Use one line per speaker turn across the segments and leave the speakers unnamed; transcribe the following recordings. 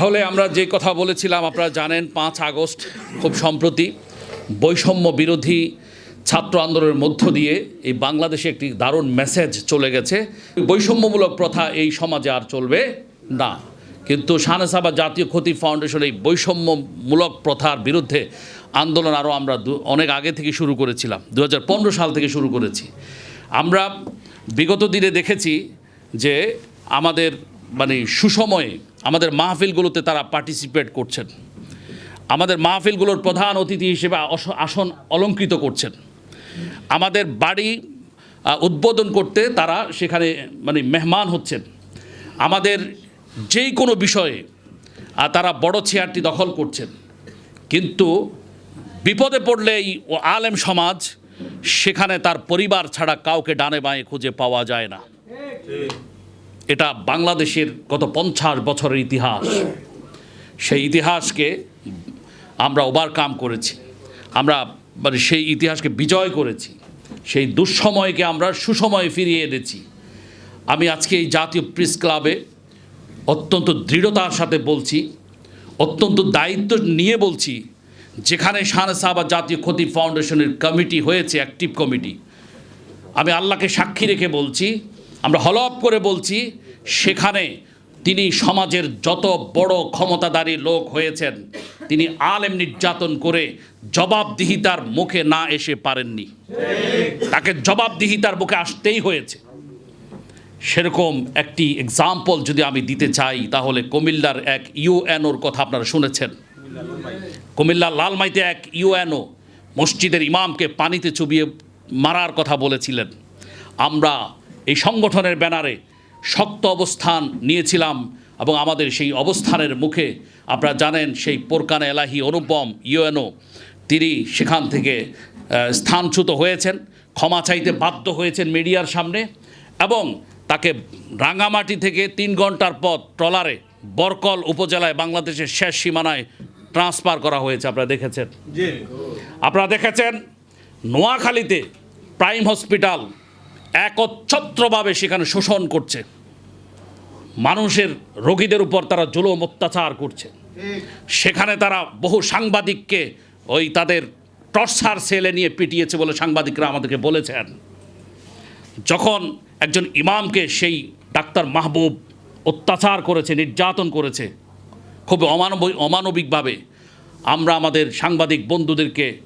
তাহলে আমরা যে কথা বলেছিলাম, আপনারা জানেন পাঁচ আগস্ট খুব সম্প্রতি বৈষম্য বিরোধী ছাত্র আন্দোলনের মধ্য দিয়ে এই বাংলাদেশে একটি দারুণ মেসেজ চলে গেছে। বৈষম্যমূলক প্রথা এই সমাজে আর চলবে না। কিন্তু শাহনেসাবা জাতীয় ক্ষতি ফাউন্ডেশন এই বৈষম্যমূলক প্রথার বিরুদ্ধে আন্দোলন আরও আমরা অনেক আগে থেকে শুরু করেছিলাম দু হাজার পনেরো সাল থেকে শুরু করেছি। আমরা বিগত দিনে দেখেছি যে আমাদের মানে সুসময়ে আমাদের মাহফিলগুলোতে তারা পার্টিসিপেট করছেন। আমাদের মাহফিলগুলোর প্রধান অতিথি হিসেবে আসন অলঙ্কৃত করছেন। আমাদের বাড়ি উদ্বোধন করতে তারা সেখানে মানে মেহমান হচ্ছেন। আমাদের যেই কোনো বিষয়ে তারা বড় চেয়ারটি দখল করছেন। কিন্তু বিপদে পড়লেই ও আলেম সমাজ সেখানে তার পরিবার ছাড়া কাউকে ডানে বাঁয়ে খুঁজে পাওয়া যায় না। এটা বাংলাদেশের গত পঞ্চাশ বছরের ইতিহাস। সেই ইতিহাসকে আমরা ওভারকাম করেছি। আমরা মানে সেই ইতিহাসকে বিজয় করেছি। সেই দুঃসময়কে আমরা সুসময়ে ফিরিয়ে এনেছি। আমি আজকে এই জাতীয় প্রেস ক্লাবে অত্যন্ত দৃঢ়তার সাথে বলছি, অত্যন্ত দায়িত্ব নিয়ে বলছি, যেখানে শাহ সাহাবা জাতীয় ক্ষতি ফাউন্ডেশনের কমিটি হয়েছে, অ্যাক্টিভ কমিটি। আমি আল্লাহকে সাক্ষী রেখে বলছি আমরা হলপ করে বলছি, সেখানে তিনি সমাজের যত বড় ক্ষমতাধারী লোক হয়েছেন, তিনি আলেম নির্যাতন করে জবাবদিহিতার মুখে না এসে পারেননি। তাকে জবাবদিহিতার মুখে আসতেই হয়েছে। সেরকম একটি এক্সাম্পল যদি আমি দিতে চাই, তাহলে কুমিল্লার এক ইউএনওর কথা আপনারা শুনেছেন। কুমিল্লার লালমাইতে এক ইউএনও মসজিদের ইমামকে পানিতে চুবিয়ে মারার কথা বলেছিলেন। আমরা এই সংগঠনের ব্যানারে শক্ত অবস্থান নিয়েছিলাম এবং আমাদের সেই অবস্থানের মুখে আপনারা জানেন সেই পোরকান এলাহি অনুপম ইউএনও তিনি সেখান থেকে স্থানচ্যুত হয়েছেন ক্ষমা চাইতে বাধ্য হয়েছেন মিডিয়ার সামনে এবং তাকে রাঙামাটি থেকে তিন ঘণ্টার পথ ট্রলারে বরকল উপজেলায় বাংলাদেশের শেষ সীমানায় ট্রান্সফার করা হয়েছে আপনারা দেখেছেন। আপনারা দেখেছেন নোয়াখালীতে প্রাইম হসপিটাল একচ্ছত্রভাবে সেখানে শোষণ করছে। মানুষের রোগীদের উপর তারা জুলুম অত্যাচার করছে। সেখানে তারা বহু সাংবাদিককে ওই তাদের টর্চার সেলে নিয়ে পিটিয়েছে বলে সাংবাদিকরা আমাদেরকে বলেছেন। যখন একজন ইমামকে সেই ডাক্তার মাহবুব অত্যাচার করেছে, নির্যাতন করেছে খুব অমানবিক অমানবিকভাবে আমরা আমাদের সাংবাদিক বন্ধুদেরকে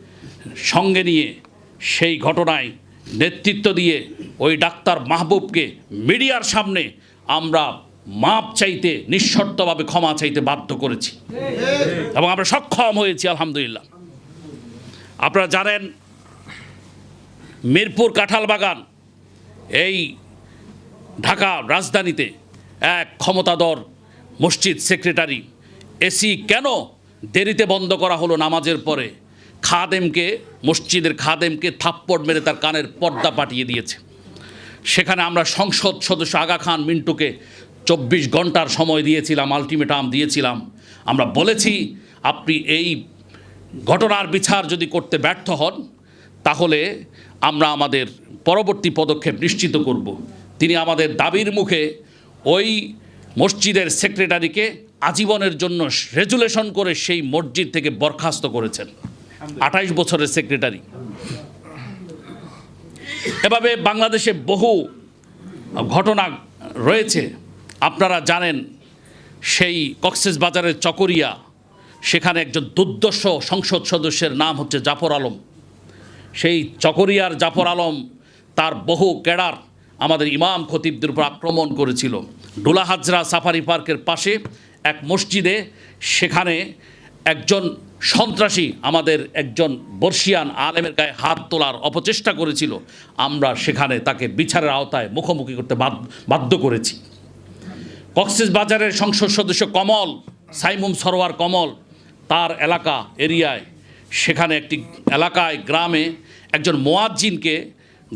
সঙ্গে নিয়ে সেই ঘটনায় নেতৃত্ব দিয়ে ওই ডাক্তার মাহবুবকে মিডিয়ার সামনে আমরা মাপ চাইতে নিঃশর্তভাবে ক্ষমা চাইতে বাধ্য করেছি। এবং আমরা সক্ষম হয়েছি, আলহামদুলিল্লাহ। আপনারা জানেন, মিরপুর কাঁঠাল বাগান এই ঢাকা রাজধানীতে এক ক্ষমতাধর মসজিদ সেক্রেটারি এসি কেন দেরিতে বন্ধ করা হলো নামাজের পরে? খাদেমকে, মসজিদের খাদেমকে থাপ্পড় মেরে তার কানের পর্দা পাঠিয়ে দিয়েছে। সেখানে আমরা সংসদ সদস্য আগা খান মিন্টুকে চব্বিশ ঘণ্টার সময় দিয়েছিলাম, আলটিমেটাম দিয়েছিলাম। আমরা বলেছি, আপনি এই ঘটনার বিচার যদি করতে ব্যর্থ হন, তাহলে আমরা আমাদের পরবর্তী পদক্ষেপ নিশ্চিত করব। তিনি আমাদের দাবির মুখে ওই মসজিদের সেক্রেটারিকে আজীবনের জন্য রেজুলেশন করে সেই মসজিদ থেকে বরখাস্ত করেছেন। আঠাইশ বছরের সেক্রেটারি এভাবে বাংলাদেশে বহু ঘটনা রয়েছে। আপনারা জানেন, সেই কক্সেস বাজারের চকরিয়া, সেখানে একজন দুর্দশ সংসদ সদস্যের নাম হচ্ছে জাফর আলম। সেই চকরিয়ার জাফর আলম তার বহু ক্যাডার আমাদের ইমাম খতিবদের উপর আক্রমণ করেছিল। ডোলা হাজরা সাফারি পার্কের পাশে এক মসজিদে সেখানে একজন সন্ত্রাসী, আমাদের একজন বর্ষিয়ান আলেমের গায়ে হাত তোলার অপচেষ্টা করেছিল। আমরা সেখানে তাকে বিচারের আওতায় মুখোমুখি করতে বাধ্য- করেছি। কক্সেস বাজারের সংসদ সদস্য কমল, সাইমুম সরোয়ার কমল, তার এলাকা, এরিয়ায়, সেখানে একটি এলাকায়, গ্রামে একজন মোয়াজ্জিনকে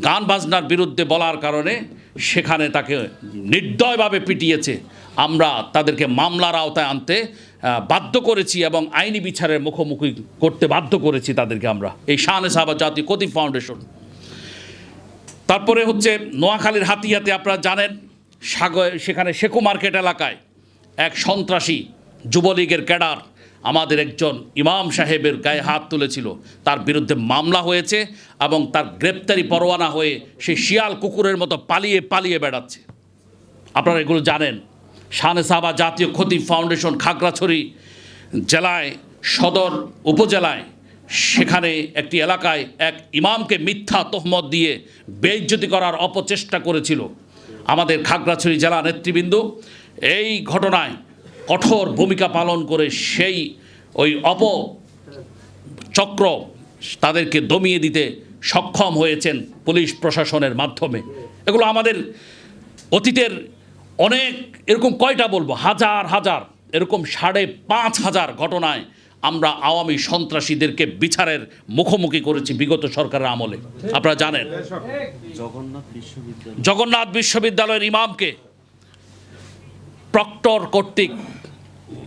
গান বাজনার বিরুদ্ধে বলার কারণে সেখানে তাকে নির্দয়ভাবে পিটিয়েছে। আমরা তাদেরকে মামলার আওতায় আনতে বাধ্য করেছি এবং আইনি বিচারের মুখোমুখি করতে বাধ্য করেছি তাদেরকে আমরা। এই শাহানে সাহাবা জাতীয় কতিব ফাউন্ডেশন। তারপরে হচ্ছে নোয়াখালীর হাতিয়াতে আপনারা জানেন, সাগর, সেখানে শেকু মার্কেট এলাকায় এক সন্ত্রাসী যুবলীগের ক্যাডার আমাদের একজন ইমাম সাহেবের গায়ে হাত তুলেছিল। তার বিরুদ্ধে মামলা হয়েছে এবং তার গ্রেপ্তারি পরোয়ানা হয়ে সে শিয়াল কুকুরের মতো পালিয়ে পালিয়ে বেড়াচ্ছে। আপনারা এগুলো জানেন। শানে সাবা জাতীয় ক্ষতি ফাউন্ডেশন খাগড়াছড়ি জেলায়, সদর উপজেলায়, সেখানে একটি এলাকায় এক ইমামকে মিথ্যা তহমত দিয়ে বেইজ্জতি করার অপচেষ্টা করেছিল আমাদের খাগড়াছড়ি জেলা নেতৃবৃন্দ। এই ঘটনায় কঠোর ভূমিকা পালন করে সেই ওই অপ চক্র তাদেরকে দমিয়ে দিতে সক্ষম হয়েছেন পুলিশ প্রশাসনের মাধ্যমে। এগুলো আমাদের অতীতের অনেক এরকম কয়টা বলব? হাজার হাজার এরকম সাড়ে পাঁচ হাজার ঘটনায় আমরা আওয়ামী সন্ত্রাসীদেরকে বিচারের মুখোমুখি করেছি বিগত সরকারের আমলে। আপনারা জানেন।
জগন্নাথ
জগন্নাথ বিশ্ববিদ্যালয়ের ইমামকে প্রক্টর কর্তৃক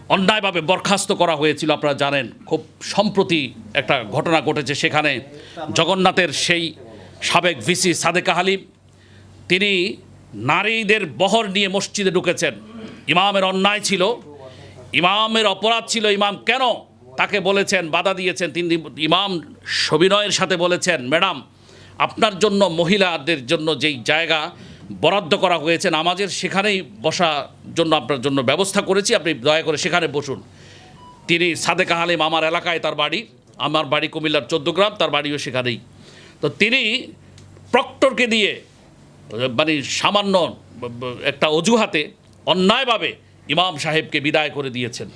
অন্যায়ভাবে বরখাস্ত করা হয়েছিল আপনারা জানেন। খুব সম্প্রতি একটা ঘটনা ঘটেছে সেখানে। জগন্নাথের সেই সাবেক ভিসি সাদেকা হালিম তিনি নারীদের বহর নিয়ে মসজিদে ঢুকেছেন। ইমামের অন্যায় ছিল। ইমামের অপরাধ ছিল। ইমাম কেন তাকে বলেছেন, বাধা দিয়েছেন? তিনি ইমাম সবিনয়ের সাথে বলেছেন, ম্যাডাম, আপনার জন্য মহিলাদের জন্য যেই জায়গা বরাদ্দ করা হয়েছে, নামাজের সেখানেই বসার জন্য আপনার জন্য ব্যবস্থা করেছি। আপনি দয়া করে সেখানে বসুন। তিনি সাদেকা হালিম আমার এলাকায় তার বাড়ি। আমার বাড়ি কুমিল্লার চোদ্দগ্রাম তার বাড়িও সেখানেই। তো তিনি প্রক্টরকে দিয়ে মানে সামান্য একটা অজুহাতে অন্যায়ভাবে ইমাম সাহেবকে বিদায় করে দিয়েছেন,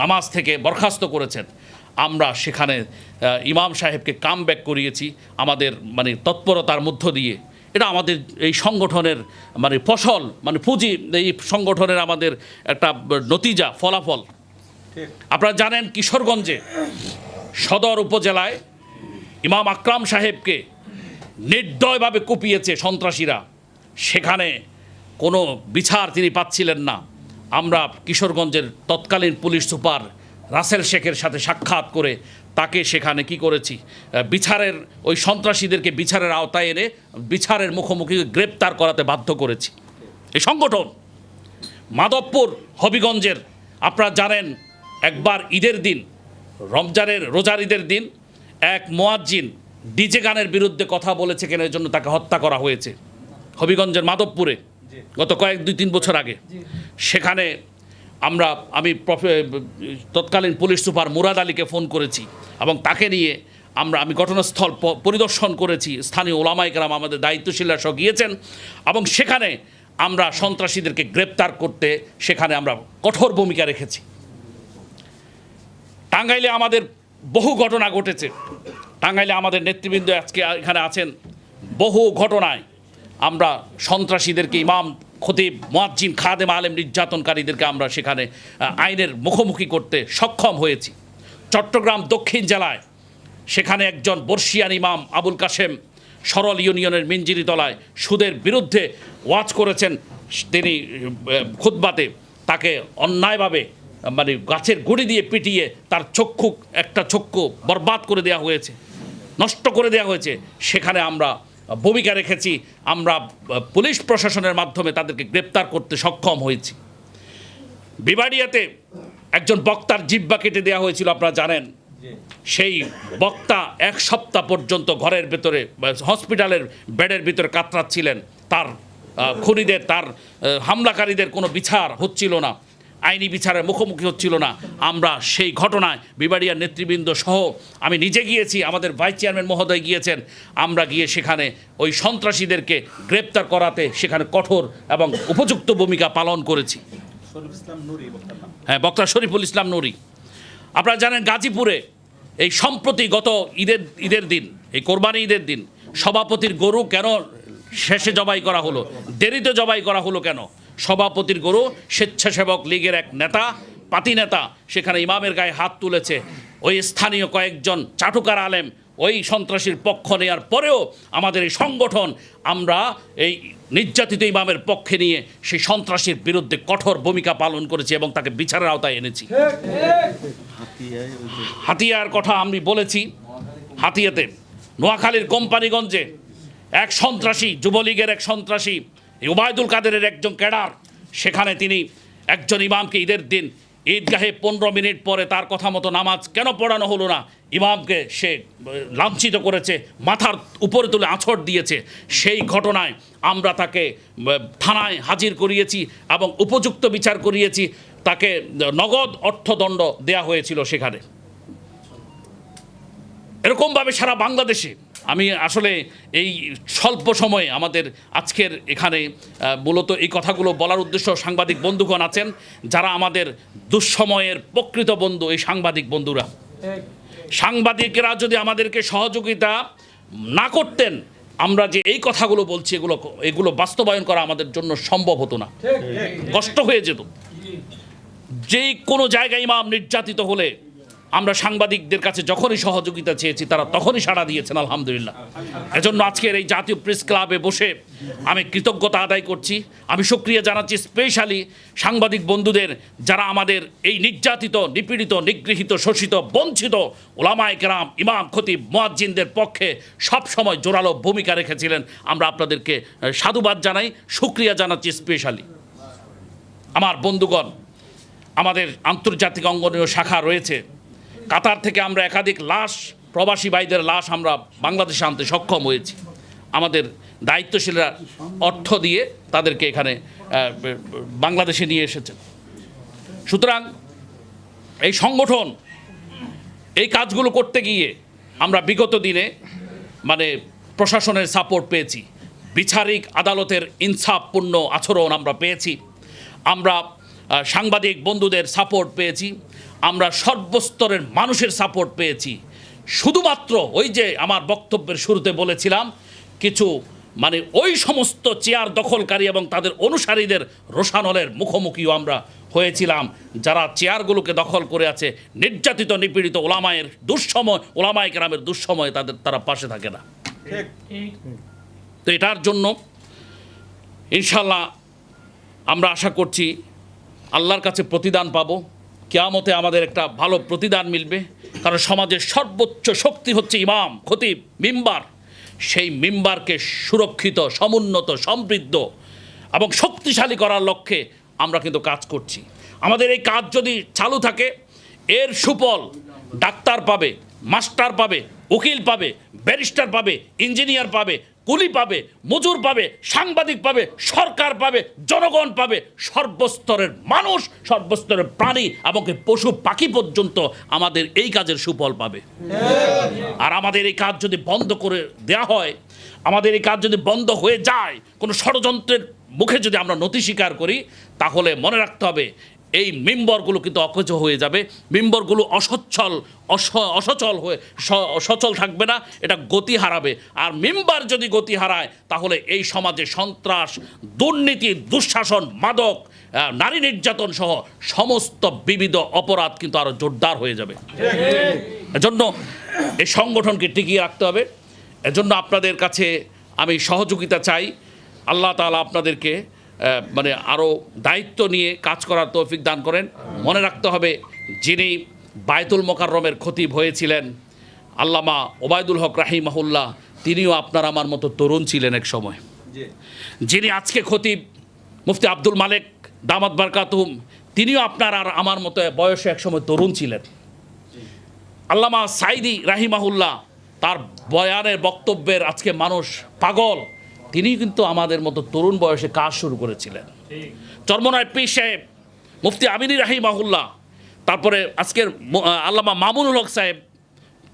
নামাজ থেকে বরখাস্ত করেছেন। আমরা সেখানে ইমাম সাহেবকে কাম ব্যাক করিয়েছি আমাদের মানে তৎপরতার মধ্য দিয়ে। এটা আমাদের এই সংগঠনের মানে ফসল মানে পুঁজি, এই সংগঠনের আমাদের একটা নতিজা, ফলাফল। আপনারা জানেন কিশোরগঞ্জে সদর উপজেলায় ইমাম আকরাম সাহেবকে নির্দয়ভাবে কুপিয়েছে সন্ত্রাসীরা। সেখানে কোনো বিচার তিনি পাচ্ছিলেন না। আমরা কিশোরগঞ্জের তৎকালীন পুলিশ সুপার রাসেল শেখের সাথে সাক্ষাৎ করে তাকে সেখানে কি করেছি? বিচারের, ওই সন্ত্রাসীদেরকে বিচারের আওতায় এনে বিচারের মুখোমুখি গ্রেপ্তার করাতে বাধ্য করেছি। এই সংগঠন মাধবপুর হবিগঞ্জের, আপনারা জানেন, একবার ঈদের দিন, রমজানের রোজার ঈদের দিন, এক মোয়াজ্জিন ডিজে গানের বিরুদ্ধে কথা বলেছে কেন? এর জন্য তাকে হত্যা করা হয়েছে। হবিগঞ্জের মাধবপুরে গত কয়েক দুই তিন বছর আগে। সেখানে আমরা আমি তৎকালীন পুলিশ সুপার মুরাদ আলীকে ফোন করেছি এবং তাকে নিয়ে আমরা আমি ঘটনাস্থল পরিদর্শন করেছি। স্থানীয় ওলামাইকরাম আমাদের দায়িত্বশীলরা সহ গিয়েছেন এবং সেখানে আমরা সন্ত্রাসীদেরকে গ্রেপ্তার করতে সেখানে আমরা কঠোর ভূমিকা রেখেছি। টাঙ্গাইলে আমাদের বহু ঘটনা ঘটেছে। টাঙ্গাইলে আমাদের নেতৃবৃন্দ আজকে এখানে আছেন। বহু ঘটনায় আমরা সন্ত্রাসীদেরকে ইমাম, খতিব, মোয়াজ্জিন, খাদেম, আলেম, নির্যাতনকারীদেরকে আমরা সেখানে আইনের মুখোমুখি করতে সক্ষম হয়েছি। চট্টগ্রাম দক্ষিণ জেলায় সেখানে একজন বর্ষিয়ান ইমাম আবুল কাশেম সরল ইউনিয়নের মিঞ্জিরি তলায় সুদের বিরুদ্ধে ওয়াচ করেছেন। তিনি খুদ্বাতে তাকে অন্যায়ভাবে মানে গাছের গুড়ি দিয়ে পিটিয়ে তার চক্ষু, একটা চক্ষু বরবাদ করে দেওয়া হয়েছে, নষ্ট করে দেওয়া হয়েছে। সেখানে আমরা ভূমিকা রেখেছি আমরা পুলিশ প্রশাসনের মাধ্যমে তাদেরকে গ্রেপ্তার করতে সক্ষম হয়েছি। বিবাড়িয়াতে একজন বক্তার জিব্বা কেটে দেওয়া হয়েছিল আপনারা জানেন। সেই বক্তা এক সপ্তাহ পর্যন্ত ঘরের ভেতরে হসপিটালের বেডের ভিতরে কাতরাচ্ছিলেন। তার খুনিদের তার হামলাকারীদের কোনো বিচার হচ্ছিল না। আইনি বিচারের মুখোমুখি হচ্ছিল না। আমরা সেই ঘটনায় বিবাড়িয়ার নেতৃবৃন্দ সহ আমি নিজে গিয়েছি আমাদের ভাইস চেয়ারম্যান মহোদয় গিয়েছেন। আমরা গিয়ে সেখানে ওই সন্ত্রাসীদেরকে গ্রেপ্তার করাতে সেখানে কঠোর এবং উপযুক্ত ভূমিকা পালন করেছি। হ্যাঁ বক্তা শরীফুল ইসলাম নুরি। আপনারা জানেন গাজীপুরে এই সম্প্রতি গত ঈদের ঈদের দিন এই কোরবানি ঈদের দিন সভাপতির গরু কেন শেষে জবাই করা হলো দেরিতে জবাই করা হলো কেন? সভাপতির গরু, স্বেচ্ছাসেবক লীগের এক নেতা, পাতি নেতা, সেখানে ইমামের গায়ে হাত তুলেছে। ওই স্থানীয় কয়েকজন চাটুকার আলেম ওই সন্ত্রাসীর পক্ষ নেওয়ার পরেও আমাদের এই সংগঠন, আমরা এই নির্যাতিত ইমামের পক্ষে নিয়ে সেই সন্ত্রাসীর বিরুদ্ধে কঠোর ভূমিকা পালন করেছি এবং তাকে বিচারের আওতায় এনেছি। হাতিয়ার কথা আমি বলেছি, হাতিয়াতে, নোয়াখালীর কোম্পানিগঞ্জে এক সন্ত্রাসী, যুবলীগের এক সন্ত্রাসী এই ওবায়দুল কাদেরের একজন ক্যাডার, সেখানে তিনি একজন ইমামকে ঈদের দিন ঈদগাহে পনেরো মিনিট পরে তার কথা মতো নামাজ কেন পড়ানো হলো না, ইমামকে সে লাঞ্ছিত করেছে, মাথার উপরে তুলে আছড় দিয়েছে। সেই ঘটনায় আমরা তাকে থানায় হাজির করিয়েছি এবং উপযুক্ত বিচার করিয়েছি। তাকে নগদ অর্থদণ্ড দেয়া হয়েছিল সেখানে। এরকমভাবে সারা বাংলাদেশে আমি আসলে এই স্বল্প সময়ে আমাদের আজকের এখানে মূলত এই কথাগুলো বলার উদ্দেশ্য সাংবাদিক বন্ধুগণ আছেন যারা আমাদের দুঃসময়ের প্রকৃত বন্ধু এই সাংবাদিক বন্ধুরা। সাংবাদিকেরা যদি আমাদেরকে সহযোগিতা না করতেন আমরা যে এই কথাগুলো বলছি এগুলো এগুলো বাস্তবায়ন করা আমাদের জন্য সম্ভব হতো না। কষ্ট হয়ে যেত। যেই কোনো জায়গায় ইমাম নির্যাতিত হলে আমরা সাংবাদিকদের কাছে যখনই সহযোগিতা চেয়েছি, তারা তখনই সাড়া দিয়েছেন, আলহামদুলিল্লাহ। এজন্য আজকের এই জাতীয় প্রেস ক্লাবে বসে আমি কৃতজ্ঞতা আদায় করছি। আমি সক্রিয় জানাচ্ছি স্পেশালি সাংবাদিক বন্ধুদের যারা আমাদের এই নির্যাতিত, নিপীড়িত, নিগৃহীত, শোষিত, বঞ্চিত ওলামায় কেরাম, ইমাম, খতিব, মোয়াজ্জিনদের পক্ষে সবসময় জোরালো ভূমিকা রেখেছিলেন। আমরা আপনাদেরকে সাধুবাদ জানাই, সুক্রিয়া জানাচ্ছি স্পেশালি। আমার বন্ধুগণ, আমাদের আন্তর্জাতিক অঙ্গনীয় শাখা রয়েছে। কাতার থেকে আমরা একাধিক লাশ, প্রবাসী ভাইদের লাশ আমরা বাংলাদেশে আনতে সক্ষম হয়েছি। আমাদের দায়িত্বশীলরা অর্থ দিয়ে তাদেরকে এখানে বাংলাদেশে নিয়ে এসেছেন। সুতরাং এই সংগঠন, এই কাজগুলো করতে গিয়ে আমরা বিগত দিনে মানে প্রশাসনের সাপোর্ট পেয়েছি। বিচারিক আদালতের ইনসাফপূর্ণ আচরণ আমরা পেয়েছি। আমরা সাংবাদিক বন্ধুদের সাপোর্ট পেয়েছি। আমরা সর্বস্তরের মানুষের সাপোর্ট পেয়েছি। শুধুমাত্র ওই যে আমার বক্তব্যের শুরুতে বলেছিলাম কিছু মানে ওই সমস্ত চেয়ার দখলকারী এবং তাদের অনুসারীদের রোশানলের মুখোমুখিও আমরা হয়েছিলাম যারা চেয়ারগুলোকে দখল করে আছে। নির্যাতিত নিপীড়িত ওলামায়ের দুঃসময় ওলামায় গ্রামের দুঃসময় তাদের তারা পাশে থাকে না। তো এটার জন্য ইনশাল্লাহ আমরা আশা করছি আল্লাহর কাছে প্রতিদান পাবো। কেয়ামতে আমাদের একটা ভালো প্রতিদান মিলবে। কারণ সমাজের সর্বোচ্চ শক্তি হচ্ছে ইমাম, খতিব, মিম্বার। সেই মিম্বারকে সুরক্ষিত, সমুন্নত, সমৃদ্ধ এবং শক্তিশালী করার লক্ষ্যে আমরা কিন্তু কাজ করছি। আমাদের এই কাজ যদি চালু থাকে, এর সুফল ডাক্তার পাবে, মাস্টার পাবে, উকিল পাবে, ব্যারিস্টার পাবে, ইঞ্জিনিয়ার পাবে কুলি পাবে, মজুর পাবে, সাংবাদিক পাবে, সরকার পাবে, জনগণ পাবে, সর্বস্তরের মানুষ, সর্বস্তরের প্রাণী এমনকি পশু পাখি পর্যন্ত আমাদের এই কাজের সুফল পাবে। আর আমাদের এই কাজ যদি বন্ধ করে দেয়া হয়, আমাদের এই কাজ যদি বন্ধ হয়ে যায়, কোনো ষড়যন্ত্রের মুখে যদি আমরা নথি স্বীকার করি, তাহলে মনে রাখতে হবে এই মেম্বরগুলো কিন্তু অকচ হয়ে যাবে। মেম্বরগুলো অসচ্ছল, অস- অসচল হয়ে সচল থাকবে না, এটা গতি হারাবে। আর মেম্বার যদি গতি হারায়, তাহলে এই সমাজে সন্ত্রাস, দুর্নীতি, দুঃশাসন, মাদক নারী নির্যাতন সহ সমস্ত বিবিধ অপরাধ কিন্তু আরও জোরদার হয়ে যাবে। এজন্য এই সংগঠনকে টিকিয়ে রাখতে হবে। এজন্য আপনাদের কাছে আমি সহযোগিতা চাই। আল্লাহ তাআলা আপনাদেরকে মানে আরও দায়িত্ব নিয়ে কাজ করার তৌফিক দান করেন। মনে রাখতে হবে যিনি বায়তুল মোকাররমের খতিব হয়েছিলেন আল্লামা ওবায়দুল হক রাহিমাহুল্লাহ তিনিও আপনার আমার মতো তরুণ ছিলেন এক সময়। যিনি আজকে খতিব মুফতি আব্দুল মালেক দামাত বারকাতুম তিনিও আপনার আর আমার মতো বয়সে একসময় তরুণ ছিলেন। আল্লামা সাইদি রাহিমাহুল্লাহ তার বয়ানের বক্তব্যের আজকে মানুষ পাগল। তিনি কিন্তু আমাদের মতো তরুণ বয়সে কাজ শুরু করেছিলেন। চর্মনায় পি সাহেব, মুফতি আমিনী রাহিমাহুল্লাহ, তারপরে আজকের আল্লামা মামুনুল হক সাহেব,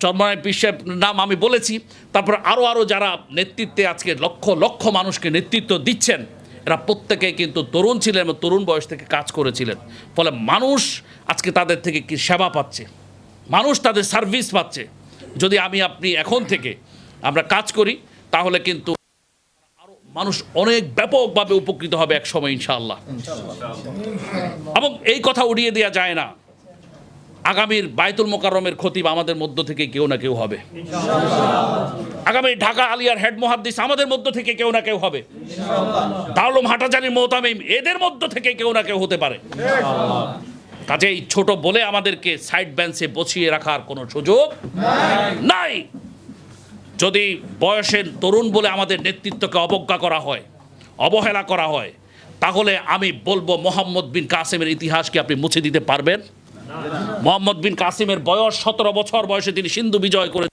চর্মনায় পি সাহেব নাম আমি বলেছি, তারপরে আরও আরও যারা নেতৃত্বে আজকে লক্ষ লক্ষ মানুষকে নেতৃত্ব দিচ্ছেন, এরা প্রত্যেকে কিন্তু তরুণ ছিলেন এবং তরুণ বয়স থেকে কাজ করেছিলেন। ফলে মানুষ আজকে তাদের থেকে কি সেবা পাচ্ছে? মানুষ তাদের সার্ভিস পাচ্ছে। যদি আমি, আপনি এখন থেকে আমরা কাজ করি, তাহলে কিন্তু মানুষ অনেক ব্যাপকভাবে উপকৃত হবে এক সময়, ইনশাআল্লাহ। এবং এই কথা উড়িয়ে দেওয়া যায় না। আগামীর বায়তুল মোকাররমের খতিব আমাদের মধ্য থেকে কেউ না কেউ হবে। আগামী ঢাকা আলিয়ার হেড মহাদ্দিস আমাদের মধ্য থেকে কেউ না কেউ হবে। দারুলম হাটাজারির মোহতামিম এদের মধ্য থেকে কেউ না কেউ হতে পারে। কাজেই ছোট বলে আমাদেরকে সাইড বেঞ্চে বসিয়ে রাখার কোনো সুযোগ নাই। যদি বয়সের তরুণ বলে আমাদের নেতৃত্বকে অবজ্ঞা করা হয়, অবহেলা করা হয়, তাহলে আমি বলব মোহাম্মদ বিন কাসেমের ইতিহাসকে আপনি মুছে দিতে পারবেন? মোহাম্মদ বিন কাসিমের বয়স সতেরো বছর বয়সে তিনি সিন্ধু বিজয় করে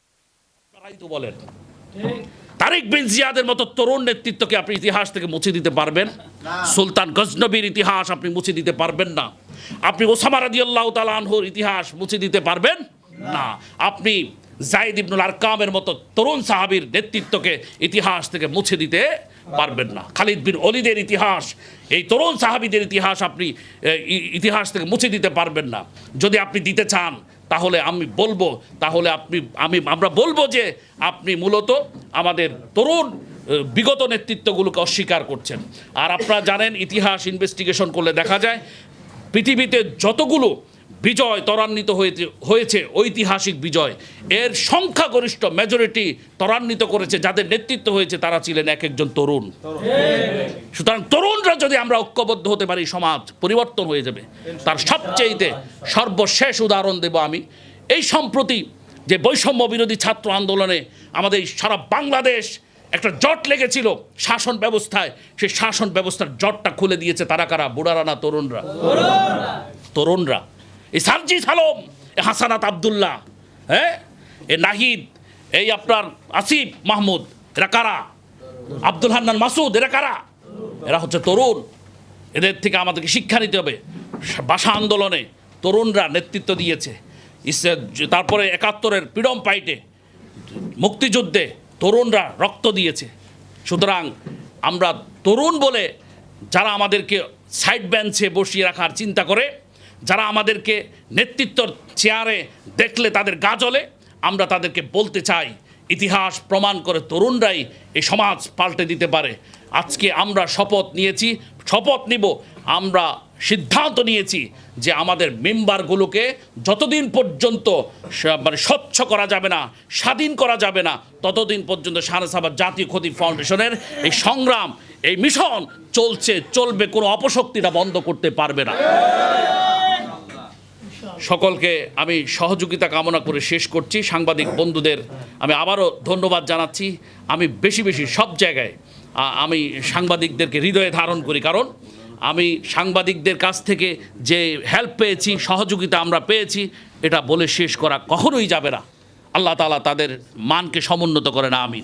বলেন। তারিক বিন জিয়াদের মতো তরুণ নেতৃত্বকে আপনি ইতিহাস থেকে মুছে দিতে পারবেন। সুলতান গজনবীর ইতিহাস আপনি মুছে দিতে পারবেন না। আপনি ওসামা রাদিয়াল্লাহু তাআলা আনহুর ইতিহাস মুছে দিতে পারবেন? না। আপনি জাইদ ইবনুল আরকামের মতো তরুণ সাহাবীর নেতৃত্বকে ইতিহাস থেকে মুছে দিতে পারবেন না। খালিদ বিন অলিদের ইতিহাস, এই তরুণ সাহাবীদের ইতিহাস আপনি ইতিহাস থেকে মুছে দিতে পারবেন না। যদি আপনি দিতে চান, তাহলে আমি বলব, তাহলে আপনি, আমি, আমরা বলব যে আপনি মূলত আমাদের তরুণ বিগত নেতৃত্বগুলোকে অস্বীকার করছেন। আর আপনারা জানেন, ইতিহাস ইনভেস্টিগেশন করলে দেখা যায়, পৃথিবীতে যতগুলো বিজয় ত্বরান্বিত হয়েছে হয়েছে ঐতিহাসিক বিজয়। এর সংখ্যাগরিষ্ঠ মেজরিটি ত্বরান্বিত করেছে যাদের নেতৃত্ব হয়েছে তারা ছিলেন এক একজন তরুণ। সুতরাং তরুণরা যদি আমরা ঐক্যবদ্ধ হতে পারি সমাজ পরিবর্তন হয়ে যাবে। তার সবচেয়েতে সর্বশেষ উদাহরণ দেব আমি। এই সম্প্রতি যে বৈষম্য বিরোধী ছাত্র আন্দোলনে আমাদের সারা বাংলাদেশ একটা জট লেগেছিল শাসন ব্যবস্থায় সেই শাসন ব্যবস্থার জটটা খুলে দিয়েছে তারা কারা? বুড়ারা না তরুণরা। তরুণরা। এই সার্জি সালম এ হাসানাত আবদুল্লাহ হ্যাঁ? এ নাহিদ, এই আপনার আসিফ মাহমুদ, এরা কারা? আব্দুল হান্নান মাসুদ, এরা কারা? এরা হচ্ছে তরুণ। এদের থেকে আমাদেরকে শিক্ষা নিতে হবে। ভাষা আন্দোলনে তরুণরা নেতৃত্ব দিয়েছে। তারপরে একাত্তরের পিডম পাইটে মুক্তিযুদ্ধে তরুণরা রক্ত দিয়েছে। সুতরাং আমরা তরুণ বলে যারা আমাদেরকে সাইড বেঞ্চে বসিয়ে রাখার চিন্তা করে যারা আমাদেরকে নেতৃত্বর চেয়ারে দেখলে তাদের গা জ্বলে, আমরা তাদেরকে বলতে চাই, ইতিহাস প্রমাণ করে তরুণরাই এই সমাজ পাল্টে দিতে পারে। আজকে আমরা শপথ নিয়েছি, শপথ নিব, আমরা সিদ্ধান্ত নিয়েছি যে আমাদের মেম্বারগুলোকে যতদিন পর্যন্ত মানে স্বচ্ছ করা যাবে না, স্বাধীন করা যাবে না, ততদিন পর্যন্ত শাহসাবাদ জাতীয় ক্ষতি ফাউন্ডেশনের এই সংগ্রাম, এই মিশন চলছে, চলবে, কোনো অপশক্তিটা বন্ধ করতে পারবে না। সকলকে আমি সহযোগিতা কামনা করে শেষ করছি। সাংবাদিক বন্ধুদের আমি আবারও ধন্যবাদ জানাচ্ছি। আমি বেশি বেশি সব জায়গায় আমি সাংবাদিকদেরকে হৃদয়ে ধারণ করি। কারণ আমি সাংবাদিকদের কাছ থেকে যে হেল্প পেয়েছি, সহযোগিতা আমরা পেয়েছি, এটা বলে শেষ করা কখনোই যাবে না। আল্লাহ তালা তাদের মানকে সমুন্নত করে না আমি